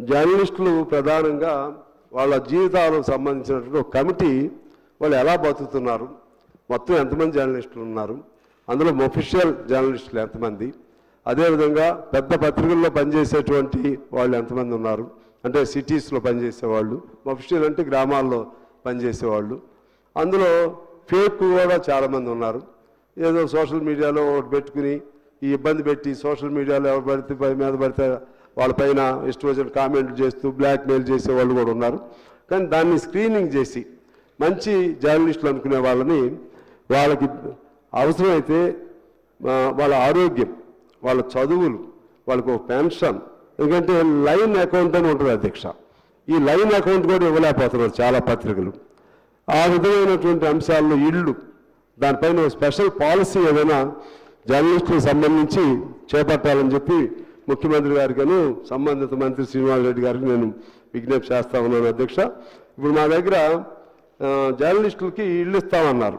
జర్నలిస్టులు ప్రధానంగా వాళ్ళ జీవితాలకు సంబంధించినటువంటి ఒక కమిటీ వాళ్ళు ఎలా బతుకుతున్నారు? మొత్తం ఎంతమంది జర్నలిస్టులు ఉన్నారు? అందులో ఒఫిషియల్ జర్నలిస్టులు ఎంతమంది? అదేవిధంగా పెద్ద పత్రికల్లో పనిచేసేటువంటి వాళ్ళు ఎంతమంది ఉన్నారు? అంటే సిటీస్లో పనిచేసేవాళ్ళు ఒఫిషియల్ అంటే గ్రామాల్లో పనిచేసేవాళ్ళు. అందులో ఫేక్ కూడా చాలామంది ఉన్నారు. ఏదో సోషల్ మీడియాలో ఒకటి పెట్టుకుని ఈ ఇబ్బంది పెట్టి సోషల్ మీడియాలో ఎవరు పడితే పై మీద పడితే వాళ్ళ పైన ఇష్టం వచ్చిన కామెంట్లు చేస్తూ బ్లాక్మెయిల్ చేసే వాళ్ళు కూడా ఉన్నారు. కానీ దాన్ని స్క్రీనింగ్ చేసి మంచి జర్నలిస్టులు అనుకునే వాళ్ళని వాళ్ళకి అవసరమైతే వాళ్ళ ఆరోగ్యం వాళ్ళ చదువులు వాళ్ళకు పెన్షన్ ఎందుకంటే లైన్ అకౌంట్ అని ఉంటుంది అధ్యక్ష. ఈ లైన్ అకౌంట్ కూడా ఇవ్వలేకపోతున్నారు చాలా పత్రికలు. ఆ విధమైనటువంటి అంశాల్లో ఇళ్ళు దానిపైన స్పెషల్ పాలసీ ఏదైనా జర్నలిస్టులకు సంబంధించి చేపట్టాలని చెప్పి ముఖ్యమంత్రి గారికను సంబంధిత మంత్రి శ్రీనివాస్ రెడ్డి గారికి నేను విజ్ఞప్తి చేస్తా ఉన్నాను అధ్యక్ష. ఇప్పుడు మా దగ్గర జర్నలిస్టులకి ఇళ్ళు ఇస్తామన్నారు.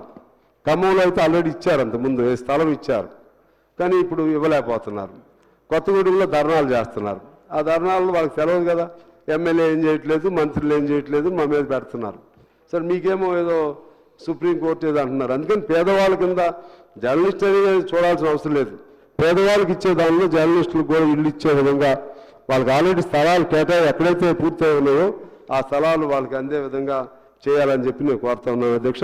ఖమ్మంలో అయితే ఆల్రెడీ ఇచ్చారు అంతకుముందు ఏ స్థలం ఇచ్చారు. కానీ ఇప్పుడు ఇవ్వలేకపోతున్నారు. కొత్తగూడెంలో ధర్నాలు చేస్తున్నారు. ఆ ధర్నాలు వాళ్ళకి తెలియదు కదా ఎమ్మెల్యే ఏం చేయట్లేదు మంత్రులు ఏం చేయట్లేదు మా మీద పెడుతున్నారు. సరే మీకేమో ఏదో సుప్రీంకోర్టు ఏదో అంటున్నారు. అందుకని పేదవాళ్ళ కింద జర్నలిస్ట్ అనేది చూడాల్సిన అవసరం లేదు. పేదవాళ్ళకి ఇచ్చే దానిలో జర్నలిస్టులకు కూడా ఇల్లు ఇచ్చే విధంగా వాళ్ళకి ఆల్రెడీ స్థలాలు కేటాయి ఎక్కడైతే పూర్తయి ఉన్నాయో ఆ స్థలాలు వాళ్ళకి అందే విధంగా చేయాలని చెప్పి నేను కోరుతా ఉన్నాను. అధ్యక్ష